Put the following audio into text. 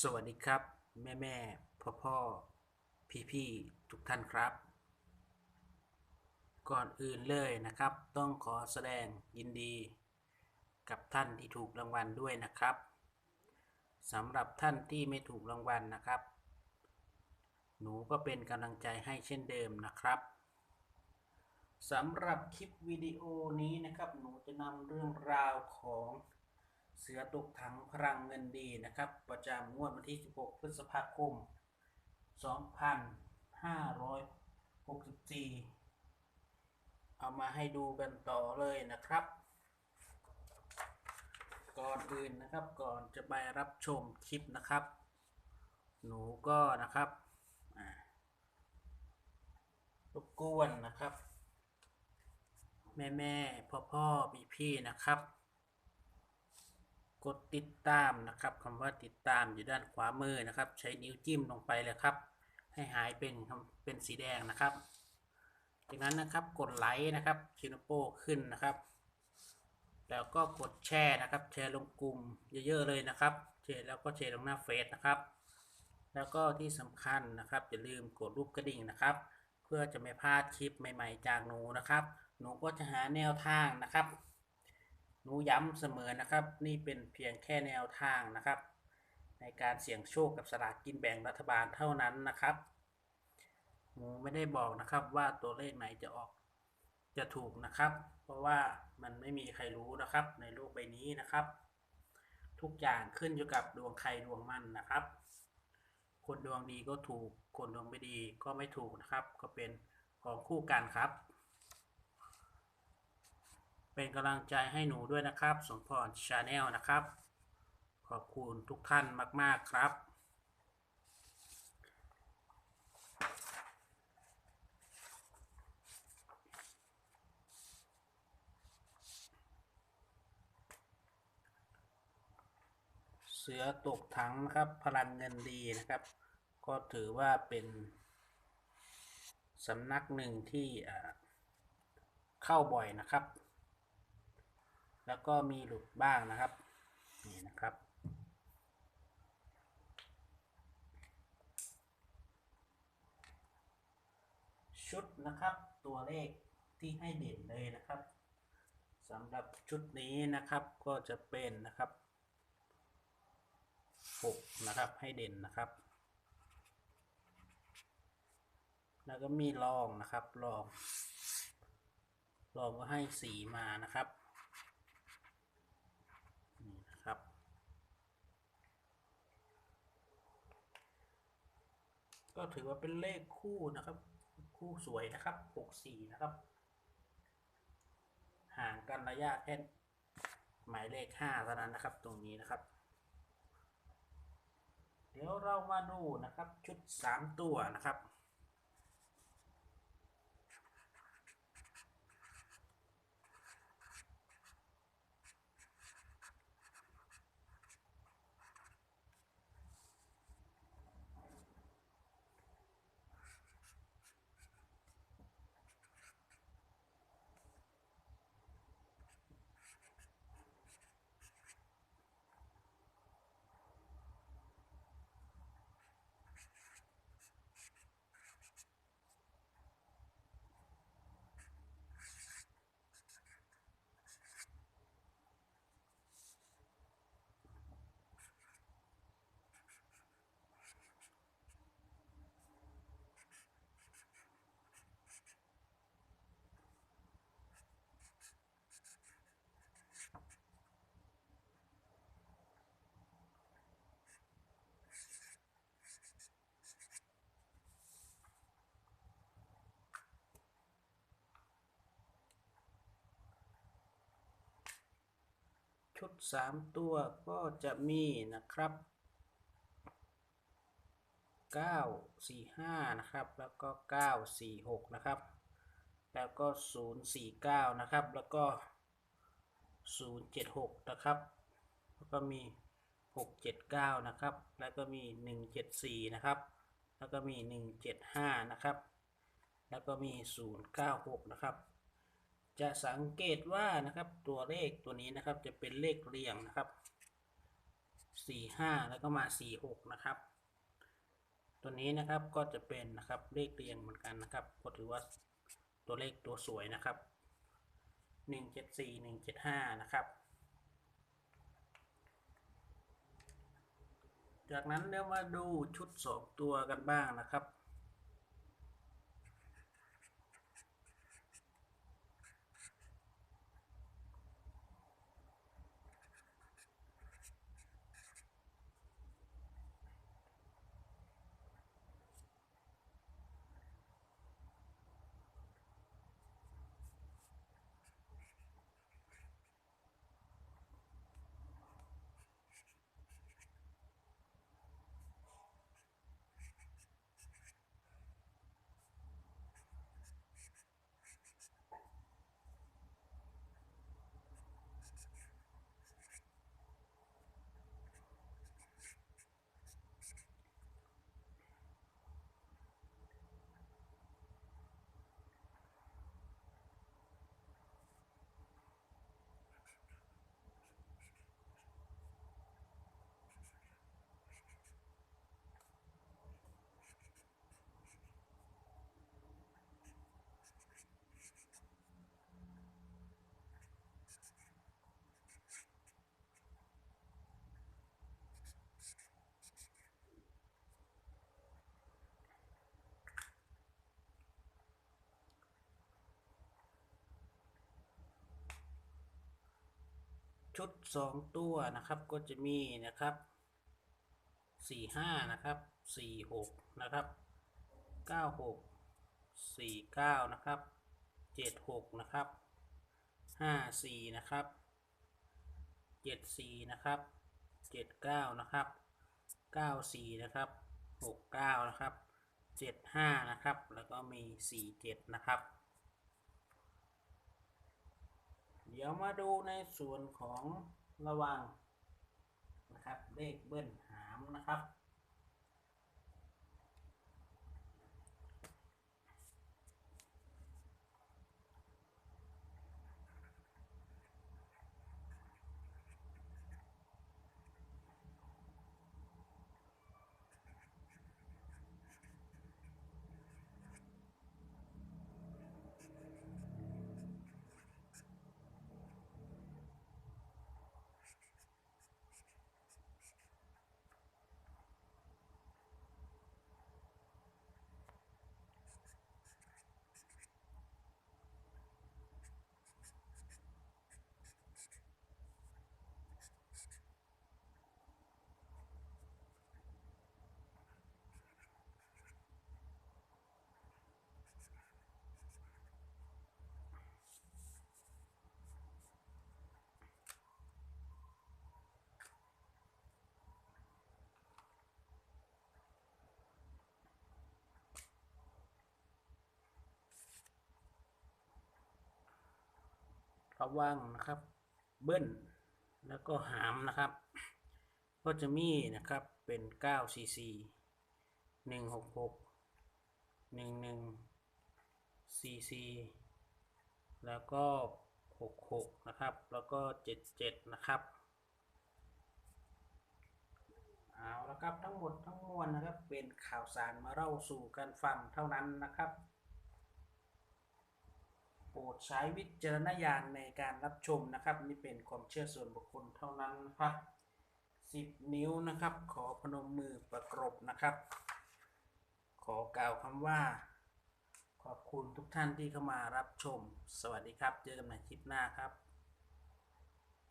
สวัสดีครับ แม่แม่พ่อพ่อพี่พี่ทุกท่านครับ ก่อนอื่นเลยนะครับ ต้องขอแสดงยินดี กับท่านที่ถูกรางวัลด้วยนะครับสำหรับท่านที่ไม่ถูกรางวัลนะครับ หนูก็เป็นกำลังใจให้เช่นเดิมนะครับสำหรับคลิปวิดีโอนี้นะครับ หนูจะนำเรื่องราวของ เสือตกถังพลังเงินดีนะครับ ประจำงวดวันที่ 16 พฤษภาคม 2564 เอามาให้ดูกันต่อเลยนะครับ ก่อนอื่นนะครับก่อนจะไปรับชมคลิปนะครับ หนูก็นะครับรบกวนนะครับ แม่แม่พ่อพ่อพี่พี่นะครับ กดติดตามนะครับคำว่าติดตามอยู่ด้านขวามือนะครับ ใช้นิ้วจิ้มลงไปเลยครับ ให้หายเป็นเป็นสีแดงนะครับ จากนั้นนะครับกดไลค์นะครับชิโนโปขึ้นนะครับ แล้วก็กดแชร์นะครับ แชร์ลงกลุ่มเยอะๆเลยนะครับแชร์แล้วก็แชร์ลงหน้าเฟซนะครับ แล้วก็ที่สำคัญนะครับอย่าลืมกดรูปกระดิ่งนะครับ เพื่อจะไม่พลาดคลิปใหม่ ๆ จากหนูนะครับ หนูก็จะหาแนวทางนะครับ หนูย้ำเสมอนะครับ นี่เป็นเพียงแค่แนวทางนะครับ ในการเสี่ยงโชคกับสลากกินแบ่งรัฐบาลเท่านั้นนะครับหนูไม่ได้บอกนะครับว่าตัวเลขไหนจะออกจะถูกนะครับ เพราะว่ามันไม่มีใครรู้นะครับ ในโลกใบนี้นะครับ ทุกอย่างขึ้นอยู่กับดวงใครดวงมันนะครับ คนดวงดีก็ถูก คนดวงไม่ดีก็ไม่ถูกนะครับ ก็เป็นของคู่กันครับ เป็นกำลังใจให้หนูด้วยนะครับ สมพรชาแนลนะครับ ขอบคุณทุกท่านมาก ๆครับ เสือตกถังนะครับ พลังเงินดีนะครับ ก็ถือว่าเป็นสำนักหนึ่งที่เข้าบ่อยนะครับ แล้วก็มีหลุดบ้างนะครับ นี่นะครับ ชุดนะครับตัวเลขที่ให้เด่นเลยนะครับสำหรับชุดนี้นะครับก็จะเป็นนะครับหกนะครับให้เด่นนะครับ แล้วก็มีรองนะครับรองรองก็ให้สีมานะครับ นี่นะครับ ก็ถือว่าเป็นเลขคู่นะครับ คู่สวยนะครับหกสี่นะครับ ห่างกันระยะแค่หมายเลขห้าเท่านั้นนะครับ ตรงนี้นะครับ เดี๋ยวเรามาดูนะครับชุดสามตัวนะครับ ชุดสามตัวก็จะมีนะครับเก้าสี่ห้านะครับ แล้วก็เก้าสี่หกนะครับ แล้วก็ศูนย์สี่เก้านะครับ แล้วก็ศูนย์เจ็ดหกนะครับ แล้วก็มีหกเจ็ดเก้านะครับ แล้วก็มีหนึ่งเจ็ดสี่นะครับ แล้วก็มีหนึ่งเจ็ดห้านะครับ แล้วก็มีศูนย์เก้าหกนะครับ จะสังเกตว่านะครับตัวเลขตัวนี้นะครับจะเป็นเลขเรียงนะครับสี่ห้าแล้วก็มาสี่หกนะครับ ตัวนี้นะครับก็จะเป็นนะครับเลขเรียงเหมือนกันนะครับ ก็ถือว่าตัวเลขตัวสวยนะครับหนึ่งเจ็ดสี่หนึ่งเจ็ดห้านะครับ จากนั้นเดี๋ยวมาดูชุดสองตัวกันบ้างนะครับ ชุดสองตัวนะครับก็จะมีนะครับสี่ห้านะครับสี่หกนะครับเก้าหกสี่เก้านะครับเจ็ดหกนะครับห้าสี่นะครับเจ็ดสี่นะครับเจ็ดเก้านะครับเก้าสี่นะครับหกเก้านะครับเจ็ดห้านะครับ แล้วก็มีสี่เจ็ดนะครับ เดี๋ยวมาดูในส่วนของระหวังนะครับ เลขเบิ้ลหามนะครับ ระวังนะครับ เบิ้ลแล้วก็หามนะครับ ก็จะมีนะครับเป็น9 cc 166 11 cc แล้วก็ 66 นะครับ แล้วก็ 77 นะครับเอาละครับทั้งหมดทั้งมวลนะครับเป็นข่าวสารมาเล่าสู่กันฟังเท่านั้นนะครับ โปรดใช้วิจารณญาณในการรับชมนะครับนี่เป็นความเชื่อส่วนบุคคลเท่านั้นนะครับ10 นิ้วนะครับ ขอพนมมือประกรบนะครับ ขอกล่าวคำว่า ขอบคุณทุกท่านที่เข้ามารับชม สวัสดีครับ เจอกันใหม่คลิปหน้าครับ